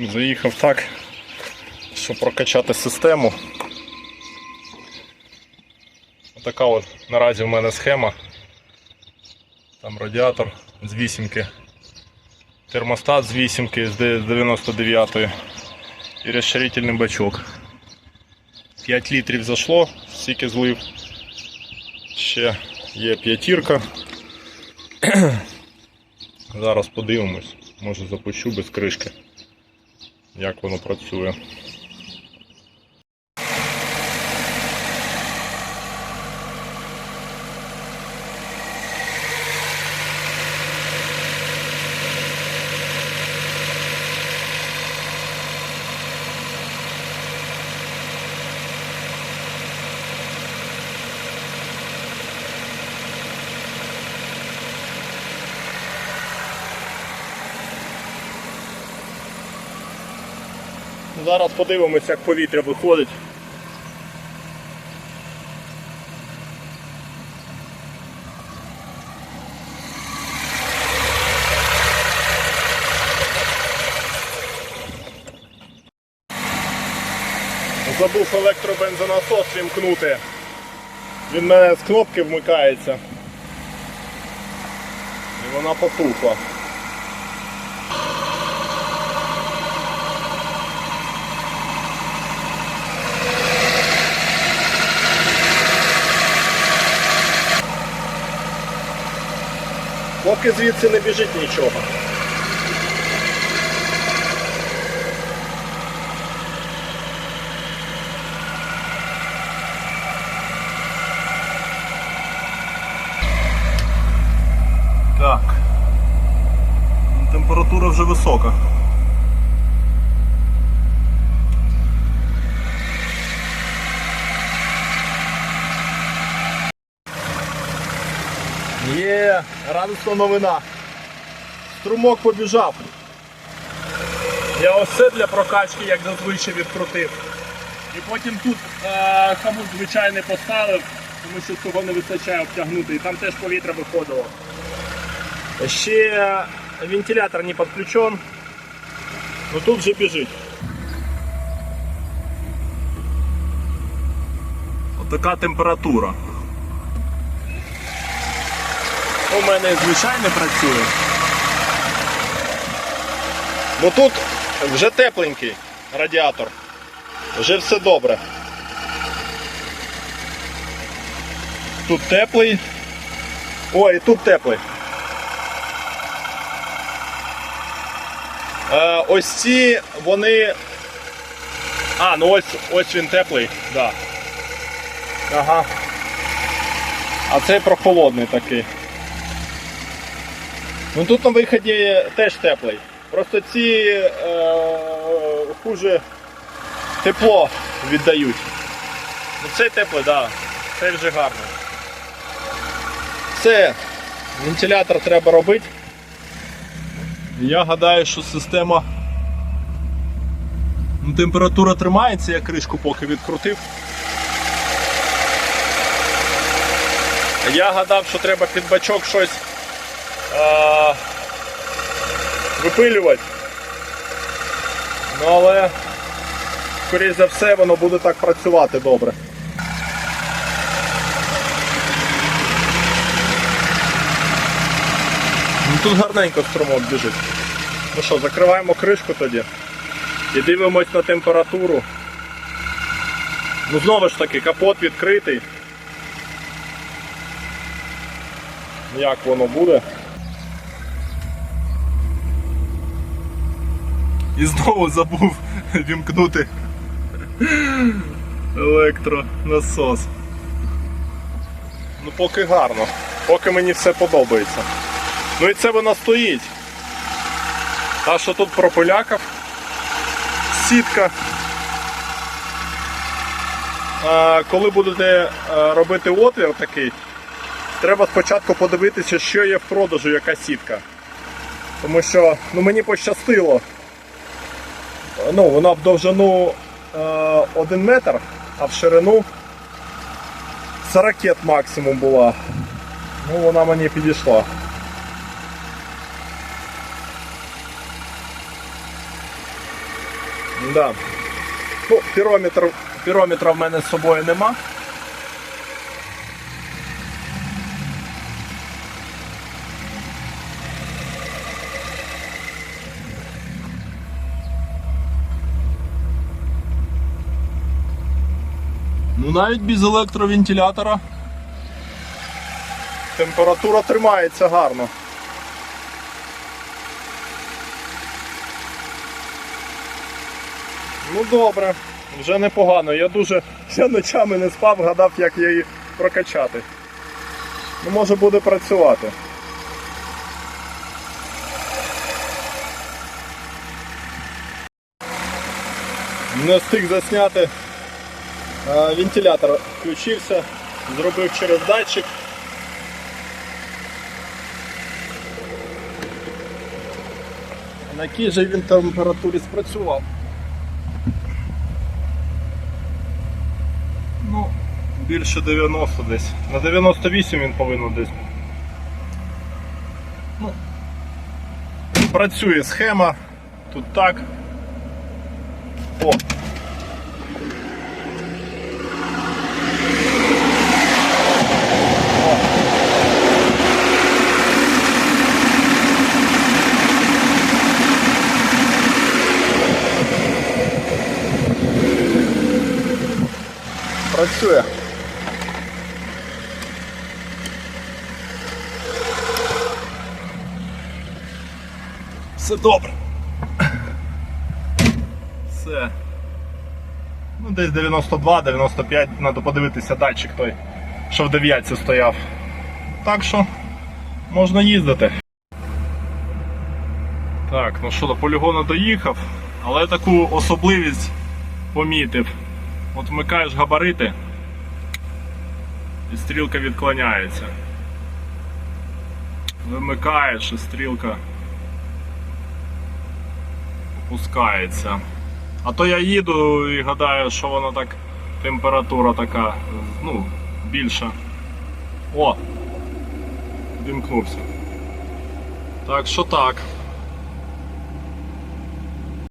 Заїхав так, щоб прокачати систему. Отака от наразі в мене схема. Там радіатор з вісімки, термостат з вісімки з 99 і розширительний бачок. 5 літрів зайшло, стільки злив. Ще є п'ятірка. Зараз подивимось, може запущу без кришки, як воно працює. Зараз подивимось, як повітря виходить. Забув електробензонасос вімкнути. Він мене з кнопки вмикається. І вона потухла. Поки звідси не біжить нічого. Так. Температура вже висока. Є, радісна новина. Струмок побіжав. Я ось це для прокачки, як зазвичай відкрутив. І потім тут е, хамут звичайний поставив, тому що цього не вистачає обтягнути. І там теж повітря виходило. Ще вентилятор не підключен. Ну тут вже біжить. Отака температура. У мене звичайно працює. Ну тут вже тепленький радіатор. Вже все добре. Тут теплий. Ой, і тут теплий. Е, ось ці вони. А, ну ось ось він теплий, да. Ага. А цей прохолодний такий. Ну тут на виході теж теплий. Просто ці е, хуже тепло віддають. Ну цей теплий, так. Да. Цей вже гарний. Все, вентилятор треба робити. Я гадаю, що система. Ну, температура тримається, я кришку поки відкрутив. Я гадав, що треба під бачок щось а, випилювати. Ну але, скоріш за все, воно буде так працювати добре. Ну Тут гарненько струмок біжить. Ну що, закриваємо кришку тоді і дивимось на температуру. Ну знову ж таки, капот відкритий. Як воно буде? І знову забув вімкнути електронасос. Ну поки гарно, поки мені все подобається. Ну і це вона стоїть. Та, що тут пропилякав, сітка. А, коли будете е, робити отвір такий, треба спочатку подивитися, що є в продажу, яка сітка. Тому що ну, мені пощастило. Ну, вона в довжину е, 1 метр, а в ширину 40 максимум була. Ну, вона мені підійшла. Да. Ну, пірометр, пірометра в мене з собою нема. Ну навіть без електровентилятора температура тримається гарно. Ну добре, вже непогано. Я дуже я ночами не спав, гадав, як її прокачати. Ну, може буде працювати. Не встиг засняти. А, Вентилятор включився, зробив через датчик. На якій же він температурі спрацював? Ну, більше 90 десь. На 98 він повинен десь. Ну, працює схема. Тут так. О. Працює. Все добре. Все. Ну, десь 92-95, треба подивитися датчик той, що в дев'ятці стояв. Так що можна їздити. Так, ну що, до полігону доїхав, але таку особливість помітив. От вмикаєш габарити і стрілка відклоняється. Вимикаєш і стрілка опускається. А то я їду і гадаю, що воно так, температура така, ну, більша. О! Вімкнувся. Так що так.